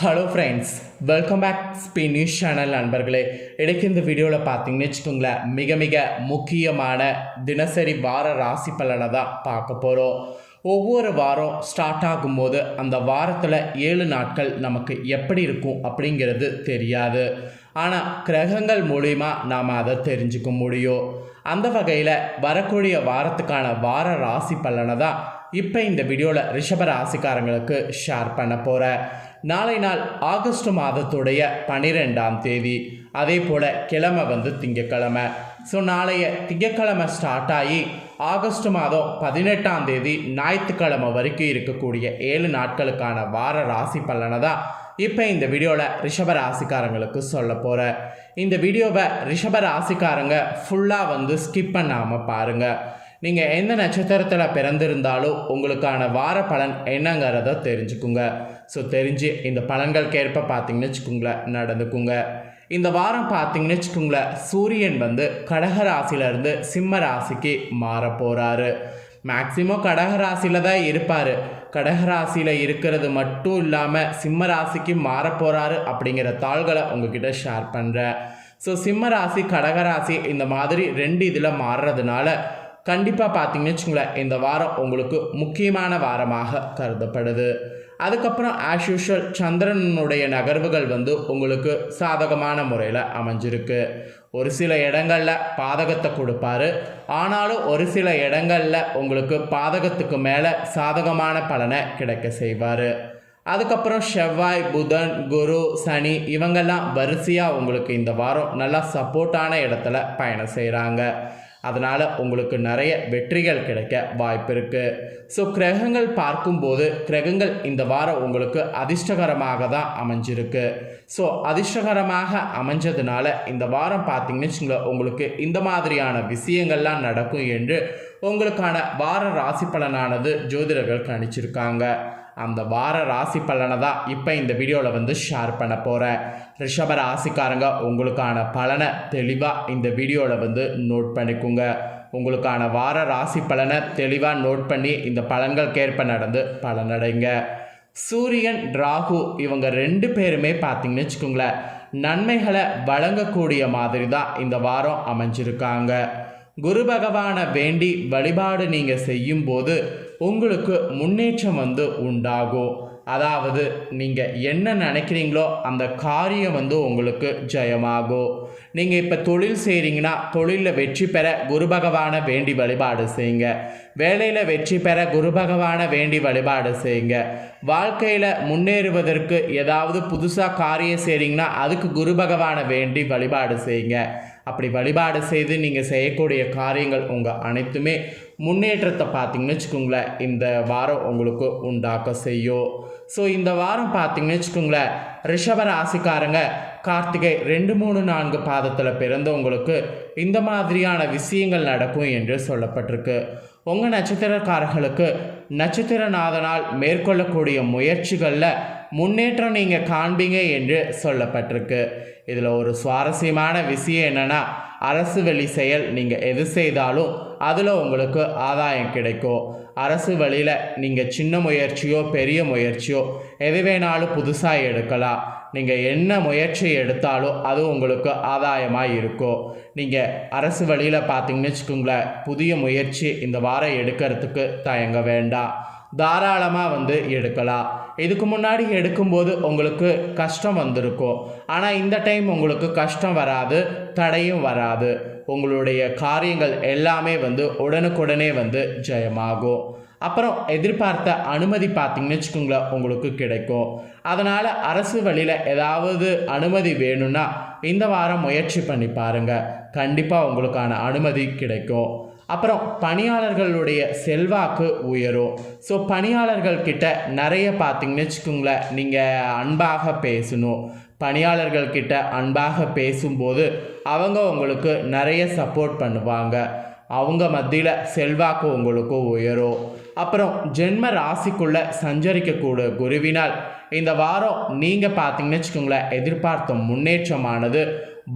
Hello friends welcome back ஸ்பி news channel நண்பர்களே. இடைக்கு இந்த வீடியோவில் பார்த்தீங்கன்னு வச்சுக்கோங்களேன் மிக மிக முக்கியமான தினசரி வார ராசி பலனை தான் பார்க்க போகிறோம் ஒவ்வொரு வாரம் ஸ்டார்ட் ஆகும்போது அந்த வாரத்தில் ஏழு நாட்கள் நமக்கு எப்படி இருக்கும் அப்படிங்கிறது தெரியாது. ஆனால் கிரகங்கள் மூலிமா நாம் அதை தெரிஞ்சுக்க முடியும். அந்த வகையில் வரக்கூடிய வாரத்துக்கான வார ராசி பலனை தான் இப்போ இந்த வீடியோவில் ரிஷப ராசிக்காரங்களுக்கு ஷேர் பண்ண போகிறேன் நாளை நாள் ஆகஸ்ட் மாதத்துடைய பனிரெண்டாம் தேதி. அதே போல் கிழமை வந்து திங்கக்கிழமை. ஸோ நாளைய திங்கக்கிழமை ஸ்டார்ட் ஆகி ஆகஸ்ட் மாதம் பதினெட்டாம் தேதி ஞாயிற்றுக்கிழமை வரைக்கும் இருக்கக்கூடிய ஏழு நாட்களுக்கான வார ராசி பலனை தான் இப்போ இந்த வீடியோவில் ரிஷப ராசிக்காரங்களுக்கு சொல்ல போகிறேன் இந்த வீடியோவை ரிஷப ராசிக்காரங்க ஃபுல்லாக வந்து ஸ்கிப் பண்ணாமல் பாருங்கள் நீங்கள் எந்த நட்சத்திரத்தில் பிறந்திருந்தாலும் உங்களுக்கான வார பலன் என்னங்கிறத தெரிஞ்சுக்குங்க. ஸோ தெரிஞ்சு இந்த பலன்களுக்கேற்ப பார்த்தீங்கன்னு வச்சுக்கோங்களேன் நடந்துக்குங்க. இந்த வாரம் பார்த்தீங்கன்னு வச்சுக்கோங்களேன் சூரியன் வந்து கடக ராசியிலேருந்து சிம்ம ராசிக்கு மாற போகிறாரு மேக்சிமம் கடகராசியில் தான் இருப்பார். கடகராசியில் இருக்கிறது மட்டும் இல்லாமல் சிம்ம ராசிக்கு மாற போகிறாரு அப்படிங்கிற தாள்களை உங்ககிட்ட ஷேர் பண்ணுறேன் ஸோ சிம்ம ராசி கடகராசி இந்த மாதிரி ரெண்டு இதில் மாறுறதுனால கண்டிப்பாக பார்த்தீங்கன்னு வச்சுங்களேன் இந்த வாரம் உங்களுக்கு முக்கியமான வாரமாக கருதப்படுது. அதுக்கப்புறம் ஆஸ் யூஷுவல் சந்திரனுடைய நகர்வுகள் வந்து உங்களுக்கு சாதகமான முறையில் அமைஞ்சிருக்கு. ஒரு சில இடங்களில் பாதகத்தை கொடுப்பாரு. ஆனாலும் ஒரு சில இடங்களில் உங்களுக்கு பாதகத்துக்கு மேலே சாதகமான பலனை கிடைக்க செய்வார். அதுக்கப்புறம் செவ்வாய் புதன் குரு சனி இவங்கெல்லாம் வரிசையாக உங்களுக்கு இந்த வாரம் நல்லா சப்போர்ட்டான இடத்துல பயணம் செய்கிறாங்க அதனால் உங்களுக்கு நிறைய வெற்றிகள் கிடைக்க வாய்ப்பு இருக்குது ஸோ கிரகங்கள் பார்க்கும்போது கிரகங்கள் இந்த வாரம் உங்களுக்கு அதிர்ஷ்டகரமாக தான் அமைஞ்சிருக்கு. ஸோ அதிர்ஷ்டகரமாக அமைஞ்சதுனால இந்த வாரம் பார்த்தீங்கன்னு வச்சுங்களேன் உங்களுக்கு இந்த மாதிரியான விஷயங்கள்லாம் நடக்கும் என்று உங்களுக்கான வார ராசி பலனானது ஜோதிடர்கள் கணிச்சிருக்காங்க. அந்த வார ராசி பலனை தான் இப்போ இந்த வீடியோவில் வந்து ஷேர் பண்ண போகிறேன் ரிஷப ராசிக்காரங்க உங்களுக்கான பலனை தெளிவாக இந்த வீடியோவில் வந்து நோட் பண்ணிக்கோங்க. உங்களுக்கான வார ராசி பலனை தெளிவாக நோட் பண்ணி இந்த பலன்களுக்கேற்ப நடந்து பலனடைங்க. சூரியன் ராகு இவங்க ரெண்டு பேருமே பார்த்தீங்கன்னு வச்சுக்கோங்களேன் நன்மைகளை வழங்கக்கூடிய மாதிரி தான் இந்த வாரம் அமைஞ்சிருக்காங்க. குரு பகவானை வேண்டி வழிபாடு நீங்கள் செய்யும்போது உங்களுக்கு முன்னேற்றம் வந்து உண்டாகும். அதாவது நீங்கள் என்ன நினைக்கிறீங்களோ அந்த காரியம் வந்து உங்களுக்கு ஜெயமாகும். நீங்கள் இப்போ தொழில் செய்கிறீங்கன்னா தொழிலில் வெற்றி பெற குரு பகவானை வேண்டி வழிபாடு செய்யுங்க. வேலையில் வெற்றி பெற குரு பகவானை வேண்டி வழிபாடு செய்யுங்க. வாழ்க்கையில் முன்னேறுவதற்கு ஏதாவது புதுசாக காரியம் செய்கிறீங்கன்னா அதுக்கு குரு பகவானை வேண்டி வழிபாடு செய்யுங்க. அப்படி வழிபாடு செய்து நீங்கள் செய்யக்கூடிய காரியங்கள் உங்கள் அனைத்துமே முன்னேற்றத்தை பார்த்தீங்கன்னு வச்சுக்கோங்களேன் இந்த வாரம் உங்களுக்கு உண்டாக்க செய்யும். ஸோ இந்த வாரம் பார்த்தீங்கன்னு வச்சுக்கோங்களேன் ரிஷப ராசிக்காரங்க கார்த்திகை ரெண்டு மூணு நான்கு பாதத்தில் பிறந்தவங்களுக்கு இந்த மாதிரியான விஷயங்கள் நடக்கும் என்று சொல்லப்பட்டிருக்கு. உங்கள் நட்சத்திரக்காரர்களுக்கு நட்சத்திரநாதனால் மேற்கொள்ளக்கூடிய முயற்சிகளில் முன்னேற்றம் நீங்கள் காண்பீங்க என்று சொல்லப்பட்டிருக்கு. இதில் ஒரு சுவாரஸ்யமான விஷயம் என்னென்னா அரசு வழி செயல் நீங்கள் எது செய்தாலும் அதில் உங்களுக்கு ஆதாயம் கிடைக்கும். அரசு வழியில் நீங்கள் சின்ன முயற்சியோ பெரிய முயற்சியோ எது வேணாலும் புதுசாக எடுக்கலாம். நீங்கள் என்ன முயற்சி எடுத்தாலும் அது உங்களுக்கு ஆதாயமாக இருக்கும். நீங்கள் அரசு வழியில் பார்த்தீங்கன்னு வச்சுக்கோங்களேன் புதிய முயற்சி இந்த வாரம் எடுக்கிறதுக்கு தயங்க வேண்டாம். தாராளமாக வந்து எடுக்கலாம். இதுக்கு முன்னாடி எடுக்கும்போது உங்களுக்கு கஷ்டம் வந்திருக்கும். ஆனால் இந்த டைம் உங்களுக்கு கஷ்டம் வராது தடையும் வராது. உங்களுடைய காரியங்கள் எல்லாமே வந்து உடனுக்குடனே வந்து ஜெயமாகும். அப்புறம் எதிர்பார்த்த அனுமதி பார்த்தீங்கன்னு வச்சுக்கோங்களேன் உங்களுக்கு கிடைக்கும். அதனால் அரசு வழியில் ஏதாவது அனுமதி வேணும்னா இந்த வாரம் முயற்சி பண்ணி பாருங்கள் கண்டிப்பாக உங்களுக்கான அனுமதி கிடைக்கும். அப்புறம் பணியாளர்களுடைய செல்வாக்கு உயரும். ஸோ பணியாளர்கள் கிட்ட நிறைய பார்த்தீங்கன்னு வச்சுக்கோங்களேன் நீங்கள் அன்பாக பேசணும். பணியாளர்கள் கிட்ட அன்பாக பேசும்போது அவங்க உங்களுக்கு நிறைய சப்போர்ட் பண்ணுவாங்க. அவங்க மத்தியில் செல்வாக்கு உங்களுக்கு உயரும். அப்புறம் ஜென்ம ராசிக்குள்ளே சஞ்சரிக்கக்கூடிய குருவினால் இந்த வாரம் நீங்கள் பார்த்தீங்கன்னு வச்சுக்கோங்களேன் எதிர்பார்த்த முன்னேற்றமானது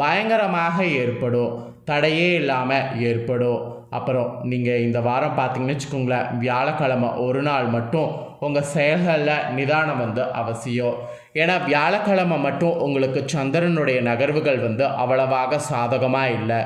பயங்கரமாக ஏற்படும். தடையே இல்லாமல் ஏற்படும். அப்புறம் நீங்கள் இந்த வாரம் பார்த்தீங்கன்னு வச்சுக்கோங்களேன் வியாழக்கிழமை ஒரு நாள் மட்டும் உங்கள் செயல்களில் நிதானம் வந்து அவசியம். ஏன்னா வியாழக்கிழமை மட்டும் உங்களுக்கு சந்திரனுடைய நகர்வுகள் வந்து அவ்வளவாக சாதகமாக இல்லை.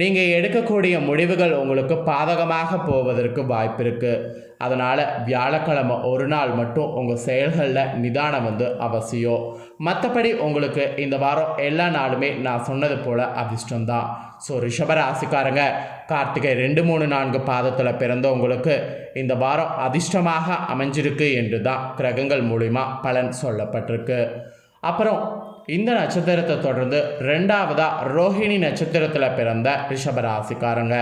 நீங்கள் எடுக்கக்கூடிய முடிவுகள் உங்களுக்கு பாதகமாக போவதற்கு வாய்ப்பு இருக்குது அதனால் வியாழக்கிழமை ஒரு நாள் மட்டும் உங்கள் செயல்களில் நிதானம் வந்து அவசியம். மற்றபடி உங்களுக்கு இந்த வாரம் எல்லா நாளுமே நான் சொன்னது போல் அதிர்ஷ்டம்தான். ஸோ ரிஷபராசிக்காரங்க கார்த்திகை ரெண்டு மூணு நான்கு பாதத்தில் பிறந்தவங்களுக்கு இந்த வாரம் அதிர்ஷ்டமாக அமைஞ்சிருக்கு என்று தான் கிரகங்கள் மூலிமா பலன் சொல்லப்பட்டிருக்கு. அப்புறம் இந்த நட்சத்திரத்தை தொடர்ந்து ரெண்டாவதாக ரோஹிணி நட்சத்திரத்தில் பிறந்த ரிஷபராசிக்காரங்க.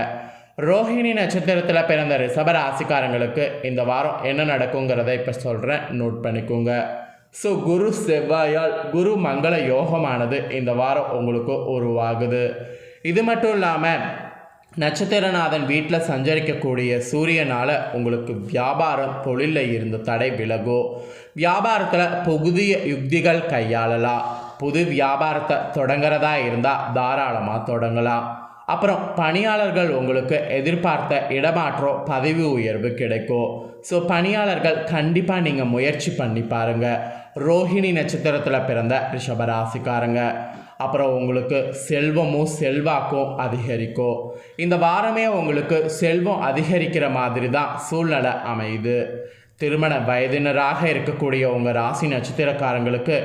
ரோஹிணி நட்சத்திரத்தில் பிறந்த ரிஷபராசிக்காரங்களுக்கு இந்த வாரம் என்ன நடக்குங்கிறத இப்போ சொல்கிறேன் நோட் பண்ணிக்கோங்க. ஸோ குரு செவ்வாயால் குரு மங்கள யோகமானது இந்த வாரம் உங்களுக்கு உருவாகுது. இது மட்டும் இல்லாமல் நட்சத்திரநாதன் வீட்டில் சஞ்சரிக்கக்கூடிய சூரியனால் உங்களுக்கு வியாபாரம் தொழிலில் இருந்து தடை விலகும் வியாபாரத்தில் புதிய யுக்திகள் கையாளலாம். புது வியாபாரத்தை தொடங்குறதா இருந்தால் தாராளமாக தொடங்கலாம். அப்புறம் பணியாளர்கள் உங்களுக்கு எதிர்பார்த்த இடமாற்றம் பதவி உயர்வு கிடைக்கும் ஸோ பணியாளர்கள் கண்டிப்பாக நீங்கள் முயற்சி பண்ணி பாருங்கள் ரோஹிணி நட்சத்திரத்தில் பிறந்த ரிஷபராசிக்காரங்க. அப்புறம் உங்களுக்கு செல்வமும் செல்வாக்கும் அதிகரிக்கும் இந்த வாரமே உங்களுக்கு செல்வம் அதிகரிக்கிற மாதிரி தான் சூழ்நிலை அமையுது. திருமண வயதினராக இருக்கக்கூடிய உங்கள் ராசி நட்சத்திரக்காரங்களுக்கு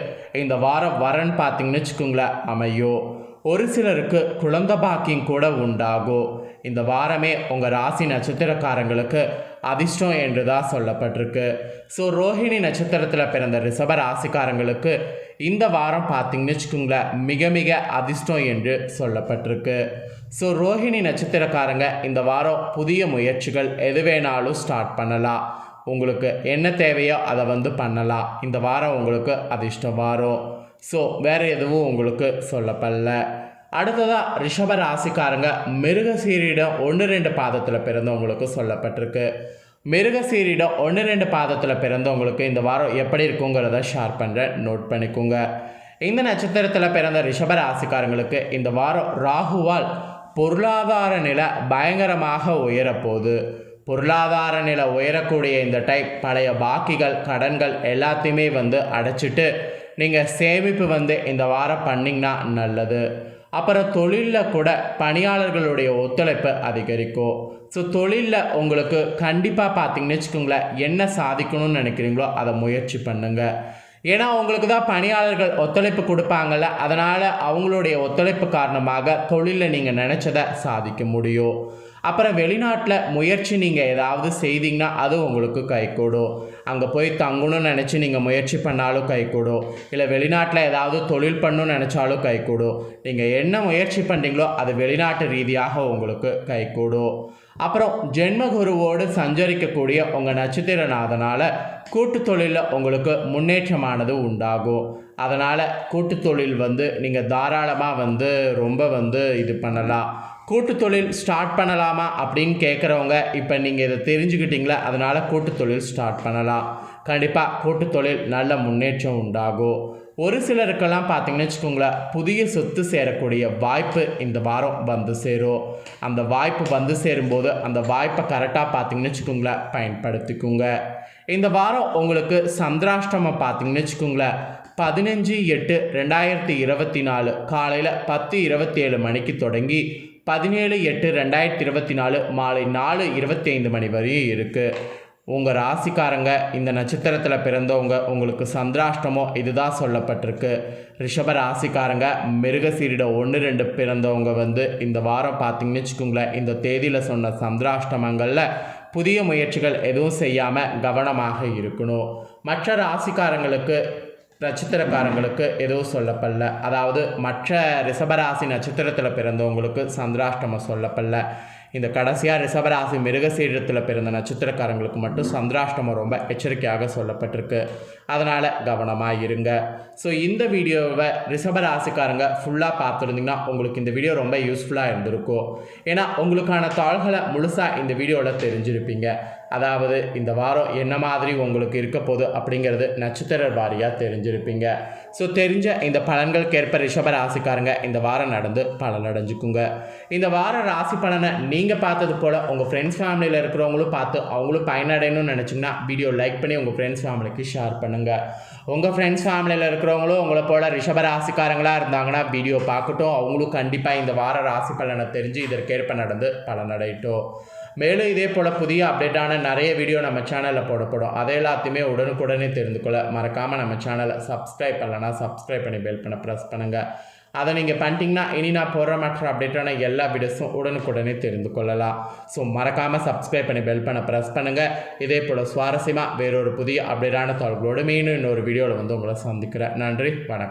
இந்த வாரம் வரன் பார்த்தீங்கன்னு வச்சுக்கோங்களேன் அமையும். ஒரு சிலருக்கு குழந்த பாக்கியம் கூட உண்டாகும் இந்த வாரமே உங்கள் ராசி நட்சத்திரக்காரங்களுக்கு அதிர்ஷ்டம் என்று தான் சொல்லப்பட்டிருக்கு. ஸோ ரோஹிணி நட்சத்திரத்தில் பிறந்த ரிஷப ராசிக்காரங்களுக்கு இந்த வாரம் பார்த்தீங்கன்னு வச்சுக்கோங்களேன் மிக மிக அதிர்ஷ்டம் என்று சொல்லப்பட்டிருக்கு. ஸோ ரோஹிணி நட்சத்திரக்காரங்க இந்த வாரம் புதிய முயற்சிகள் எது வேணாலும் ஸ்டார்ட் பண்ணலாம். உங்களுக்கு என்ன தேவையோ அதை வந்து பண்ணலாம். இந்த வாரம் உங்களுக்கு அதிர்ஷ்டம் வாரம் ஸோ வேறு எதுவும் உங்களுக்கு சொல்லப்படல. அடுத்ததாக ரிஷப ராசிக்காரங்க மிருகசீரிடம் ஒன்று ரெண்டு பாதத்தில் பிறந்தவங்களுக்கு சொல்லப்பட்டிருக்கு. மிருகசீரிடம் ஒன்று ரெண்டு பாதத்தில் பிறந்தவங்களுக்கு இந்த வாரம் எப்படி இருக்குங்கிறத ஷேர் பண்ணுறேன் நோட் பண்ணிக்கோங்க. இந்த நட்சத்திரத்தில் பிறந்த ரிஷப ராசிக்காரங்களுக்கு இந்த வாரம் ராகுவால் பொருளாதார நிலை பயங்கரமாக உயரப்போகுது. பொருளாதார நிலை உயரக்கூடிய இந்த டைப் பழைய பாக்கிகள் கடன்கள் எல்லாத்தையுமே வந்து அடைச்சிட்டு நீங்கள் சேமிப்பு வந்து இந்த வாரம் பண்ணிங்கன்னா நல்லது. அப்புறம் தொழிலில் கூட பணியாளர்களுடைய ஒத்துழைப்பு அதிகரிக்கும். ஸோ தொழிலில் உங்களுக்கு கண்டிப்பாக பார்த்தீங்கன்னு வச்சுக்கோங்களேன் என்ன சாதிக்கணும்னு நினைக்கிறீங்களோ அதை முயற்சி பண்ணுங்கள் ஏன்னா உங்களுக்கு தான் பணியாளர்கள் ஒத்துழைப்பு கொடுப்பாங்கள்ல அதனால் அவங்களுடைய ஒத்துழைப்பு காரணமாக தொழிலில் நீங்கள் நினச்சதை சாதிக்க முடியும். அப்புறம் வெளிநாட்டில் முயற்சி நீங்கள் ஏதாவது செய்தீங்கன்னா அது உங்களுக்கு கைகூடும். அங்கே போய் தங்கணும்னு நினச்சி நீங்கள் முயற்சி பண்ணாலும் கைகூடும். இல்லை வெளிநாட்டில் ஏதாவது தொழில் பண்ணணும்னு நினச்சாலும் கைகூடும். நீங்கள் என்ன முயற்சி பண்ணுறீங்களோ அது வெளிநாட்டு ரீதியாக உங்களுக்கு கைகூடும். அப்புறம் ஜென்மகுருவோடு சஞ்சரிக்கக்கூடிய உங்கள் நட்சத்திரநாதனால் கூட்டு தொழிலில் உங்களுக்கு முன்னேற்றமானது உண்டாகும். அதனால் கூட்டு தொழில் வந்து நீங்கள் தாராளமாக வந்து ரொம்ப வந்து இது பண்ணலாம். கூட்டு தொழில் ஸ்டார்ட் பண்ணலாமா அப்படின்னு கேட்குறவங்க இப்போ நீங்கள் இதை தெரிஞ்சுக்கிட்டீங்களா? அதனால் கூட்டு தொழில் ஸ்டார்ட் பண்ணலாம். கண்டிப்பாக கூட்டு தொழில் நல்ல முன்னேற்றம் உண்டாகும். ஒரு சிலருக்கெல்லாம் பார்த்தீங்கன்னு வச்சுக்கோங்களேன் புதிய சொத்து சேரக்கூடிய வாய்ப்பு இந்த வாரம் வந்து சேரும். அந்த வாய்ப்பு வந்து சேரும்போது அந்த வாய்ப்பை கரெக்டாக பார்த்தீங்கன்னு வச்சுக்கோங்களேன் பயன்படுத்திக்கோங்க. இந்த வாரம் உங்களுக்கு சந்திராஷ்டமம் பார்த்தீங்கன்னு வச்சுக்கோங்களேன் பதினஞ்சு எட்டு ரெண்டாயிரத்தி இருபத்தி நாலு காலையில் பத்து இருபத்தி ஏழு மணிக்கு தொடங்கி பதினேழு எட்டு ரெண்டாயிரத்தி இருபத்தி நாலு மாலை நாலு இருபத்தி ஐந்து மணி வரையும் இருக்குது உங்கள் ராசிக்காரங்க இந்த நட்சத்திரத்தில் பிறந்தவங்க உங்களுக்கு சந்திராஷ்டமோ இதுதான் சொல்லப்பட்டிருக்கு. ரிஷப ராசிக்காரங்க மிருகசீரிட ஒன்று ரெண்டு பிறந்தவங்க வந்து இந்த வாரம் பார்த்தீங்கன்னு வச்சுக்கோங்களேன் இந்த தேதியில் சொன்ன சந்திராஷ்டமங்களில் புதிய முயற்சிகள் எதுவும் செய்யாமல் கவனமாக இருக்கணும். மற்ற ராசிக்காரங்களுக்கு நட்சத்திரக்காரங்களுக்கு எதுவும் சொல்லப்படல. அதாவது மற்ற ரிஷபராசி நட்சத்திரத்தில் பிறந்தவங்களுக்கு சந்திராஷ்டமம் சொல்லப்படல. இந்த கடைசியாக ரிஷபராசி மிருகசீரத்தில் பிறந்த நட்சத்திரக்காரங்களுக்கு மட்டும் சந்திராஷ்டமம் ரொம்ப எச்சரிக்கையாக சொல்லப்பட்டிருக்கு. அதனால் கவனமாக இருங்க ஸோ இந்த வீடியோவை ரிஷபராசிக்காரங்க ஃபுல்லாக பார்த்துருந்தீங்கன்னா உங்களுக்கு இந்த வீடியோ ரொம்ப யூஸ்ஃபுல்லாக இருந்திருக்கும். ஏன்னா உங்களுக்கான தாள்களை முழுசாக இந்த வீடியோவில் தெரிஞ்சிருப்பீங்க. அதாவது இந்த வாரம் என்ன மாதிரி உங்களுக்கு இருக்க போகுது அப்படிங்கிறது நட்சத்திர வாரியாக தெரிஞ்சிருப்பீங்க. ஸோ தெரிஞ்ச இந்த பலன்களுக்கேற்ப ரிஷப ராசிக்காரங்க இந்த வாரம் நடந்து பலன் அடைஞ்சுக்குங்க இந்த வார ராசி பலனை நீங்கள் பார்த்தது போல் உங்கள் ஃப்ரெண்ட்ஸ் ஃபேமிலியில் இருக்கிறவங்களும் பார்த்து அவங்களும் பயனடையணும்னு நினச்சிங்கன்னா வீடியோ லைக் பண்ணி உங்கள் ஃப்ரெண்ட்ஸ் ஃபேமிலிக்கு ஷேர் பண்ணுங்கள் உங்கள் ஃப்ரெண்ட்ஸ் ஃபேமிலியில் இருக்கிறவங்களும் உங்களை போல் ரிஷப ராசிக்காரங்களாக இருந்தாங்கன்னா வீடியோ பார்க்கட்டும். அவங்களும் கண்டிப்பாக இந்த வார ராசி பலனை தெரிஞ்சு இதற்கேற்ப நடந்து பலனடையட்டும். மேலும் இதே போல் புதிய அப்டேட்டான நிறைய வீடியோ நம்ம சேனலில் போடப்படும். அதை எல்லாத்தையுமே உடனுக்குடனே தெரிந்து கொள்ள மறக்காமல் நம்ம சேனலை சப்ஸ்கிரைப் பண்ணலன்னா சப்ஸ்கிரைப் பண்ணி பெல் பண்ண ப்ரெஸ் பண்ணுங்கள் அதை நீங்கள் பண்ணிட்டீங்கன்னா இனி நான் போடுற மற்ற அப்டேட்டான எல்லா வீடியோஸும் உடனுக்குடனே தெரிந்து கொள்ளலாம். ஸோ மறக்காமல் சப்ஸ்கிரைப் பண்ணி பெல் பண்ண ப்ரெஸ் பண்ணுங்கள் இதே போல் சுவாரஸ்யமாக வேறொரு புதிய அப்டேட்டான தகவலோடு மீண்டும் இன்னொரு வீடியோவில் வந்து உங்களை சந்திக்கிறேன். நன்றி வணக்கம்.